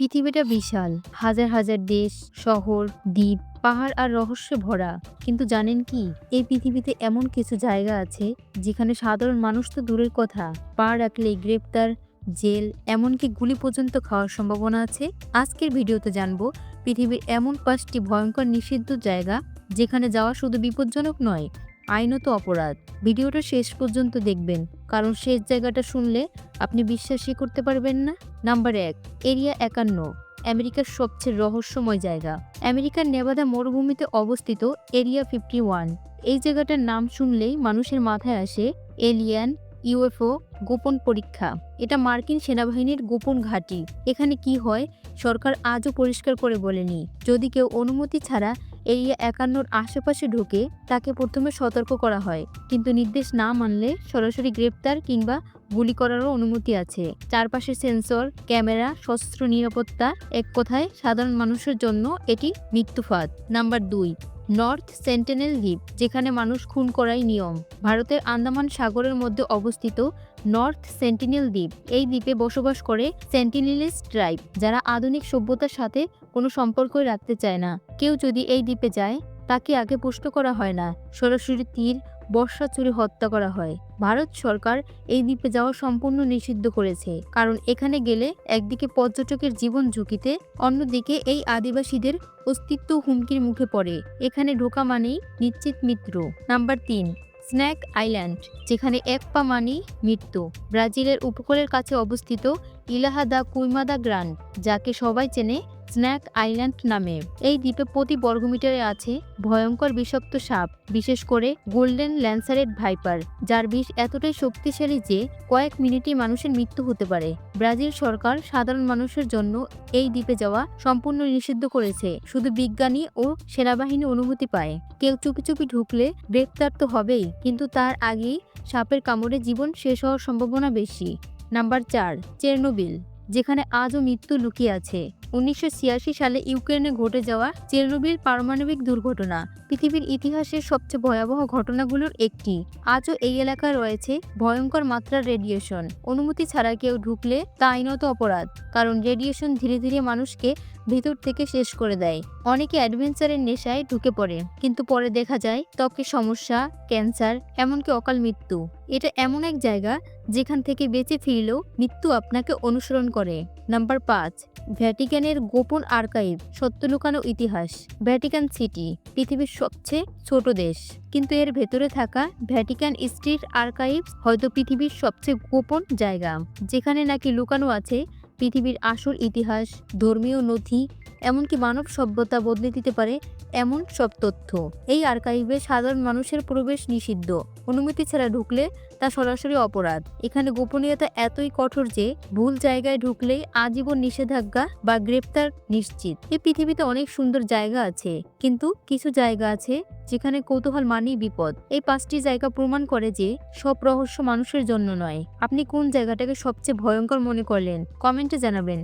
পৃথিবীটা বিশাল। হাজার হাজার দেশ, শহর, দ্বীপ, পাহাড় আর রহস্যে ভরা। কিন্তু জানেন কি? এই পৃথিবীতে এমন কিছু জায়গা আছে যেখানে সাধারণ মানুষ তো দূরের কথা। পা রাখলেই গ্রেপ্তার, জেল, এমনকি গুলি পর্যন্ত খাওয়ার সম্ভাবনা আছে। আজকের ভিডিওতে জানব পৃথিবীর এমন পাঁচটি ভয়ঙ্কর নিষিদ্ধ জায়গা যেখানে যাওয়া শুধু বিপজ্জনক নয় আইনত অপরাধ। ভিডিওটা শেষ পর্যন্ত দেখবেন, কারণ শেষ জায়গাটা শুনলে আপনি বিশ্বাসই করতে পারবেন না। নাম্বার এক, এরিয়া একান্ন, আমেরিকার সবচেয়ে রহস্যময় জায়গা। আমেরিকার নেভাদা মরুভূমিতে অবস্থিত এরিয়া ফিফটি ওয়ান। এই জায়গাটার নাম শুনলেই মানুষের মাথায় আসে এলিয়ান, ইউএফও, গোপন পরীক্ষা। এটা মার্কিন সেনাবাহিনীর গোপন ঘাঁটি। এখানে কি হয়, সরকার আজও পরিষ্কার করে বলেনি। যদি কেউ অনুমতি ছাড়া এরিয়া একান্নর আশেপাশে ঢোকে তাকে প্রথমে সতর্ক করা হয়, কিন্তু নির্দেশ না মানলে সরাসরি গ্রেপ্তার কিংবা গুলি করারও অনুমতি আছে। চারপাশে সেন্সর, ক্যামেরা, সশস্ত্র নিরাপত্তা এক কথায় সাধারণ মানুষের জন্য এটি মৃত্যুফাত নাম্বার দুই, নর্থ সেন্টেনেল দ্বীপ, যেখানে মানুষ খুন করাই নিয়ম। ভারতের আন্দামান সাগরের মধ্যে অবস্থিত নর্থ সেন্টিনেল দ্বীপ। এই দ্বীপে বসবাস করে সেন্টিনেলিস ট্রাইব, যারা আধুনিক সভ্যতার সাথে কোনো সম্পর্কই রাখতে চায় না। কেউ যদি এই দ্বীপে যায়, তাকে আগে পুষ্ট করা হয় না। সরাসরি তীর, বর্ষা চুরি, হত্যা করা হয়। ভারত সরকার এই দ্বীপে যাওয়া সম্পূর্ণ নিষিদ্ধ করেছে। কারণ এখানে গেলে একদিকে পর্যটকের জীবন ঝুঁকিতে, অন্যদিকে এই আদিবাসীদের অস্তিত্ব হুমকির মুখে পড়ে। এখানে ঢোকা মানেই নিশ্চিত মিত্র নাম্বার তিন স্ন্যাক আইল্যান্ড, যেখানে এক পা মানি মৃত্যু। ব্রাজিলের উপকূলের কাছে অবস্থিত ইলাহাদা কুইমাদা গ্রান্ড, যাকে সবাই চেনে স্ন্যাক আইল্যান্ড নামে। এই দ্বীপে প্রতি বর্গমিটারে আছে ভয়ঙ্কর বিষাক্ত সাপ, বিশেষ করে গোল্ডেন ল্যান্সারেট ভাইপার, যার বিষ এতটাই শক্তিশালী যে কয়েক মিনিটে মানুষের মৃত্যু হতে পারে। ব্রাজিল সরকার সাধারণ মানুষের জন্য এই দ্বীপে যাওয়া সম্পূর্ণ নিষিদ্ধ করেছে, শুধু বিজ্ঞানী ও সেনাবাহিনী অনুমতি পায়। কেউ চুপি চুপি ঢুকলে গ্রেপ্তার তো হবেই, কিন্তু তার আগেই সাপের কামড়ে জীবন শেষ হওয়ার সম্ভাবনা বেশি। নাম্বার চার, চেরনোবিল, যেখানে আজও মৃত্যু লুকিয়ে আছে। উনিশশো ছিয়াশি সালে ইউক্রেনে ঘটে যাওয়া চেরনোবিল পারমাণবিক দুর্ঘটনা, পৃথিবীর ইতিহাসের সবচেয়ে ভয়াবহ ঘটনাগুলোর একটি। আজও এই এলাকায় রয়েছে ভয়ঙ্কর মাত্রার রেডিয়েশন। অনুমতি ছাড়া কেউ ঢুকলে তা আইনত অপরাধ, কারণ রেডিয়েশন ধীরে ধীরে মানুষকে ভেতর থেকে শেষ করে দেয়। অনেকে অ্যাডভেঞ্চারের নেশায় ঢুকে পড়ে, কিন্তু পরে দেখা যায় ত্বকের সমস্যা, ক্যান্সার, এমনকি অকাল মৃত্যু। এটা এমন এক জায়গা যেখান থেকে বেঁচে ফিরলেও মৃত্যু আপনাকে অনুসরণ করে। নাম্বার পাঁচ, ভ্যাটিকানের গোপন আর্কাইভ সত্য লুকানো ইতিহাস, ভ্যাটিকান সিটি, পৃথিবীর সবচেয়ে ছোট দেশ। কিন্তু এর ভেতরে থাকা ভ্যাটিকান স্ট্রিট আর্কাইভ হয়তো পৃথিবীর সবচেয়ে গোপন জায়গা, যেখানে নাকি লুকানো আছে পৃথিবীর আসল ইতিহাস, ধর্মীয় নথি এমনকি মানব সভ্যতা বদলে দিতে পারে এমন সব তথ্য। এই আর্কাইভে সাধারণ মানুষের প্রবেশ নিষিদ্ধ। অনুমতি ছাড়া ঢুকলে তা সরাসরি অপরাধ। এখানে গোপনীয়তা এতই কঠোর যে ভুল জায়গায় ঢুকলেই আজীবন নিষেধাজ্ঞা বা গ্রেপ্তার নিশ্চিত। এই পৃথিবীতে অনেক সুন্দর জায়গা আছে, কিন্তু কিছু জায়গা আছে যেখানে কৌতূহল মানেই বিপদ। এই পাঁচটি জায়গা প্রমাণ করে যে সব রহস্য মানুষের জন্য নয়। আপনি কোন জায়গাটাকে সবচেয়ে ভয়ঙ্কর মনে করলেন? কমেন্টে জানাবেন।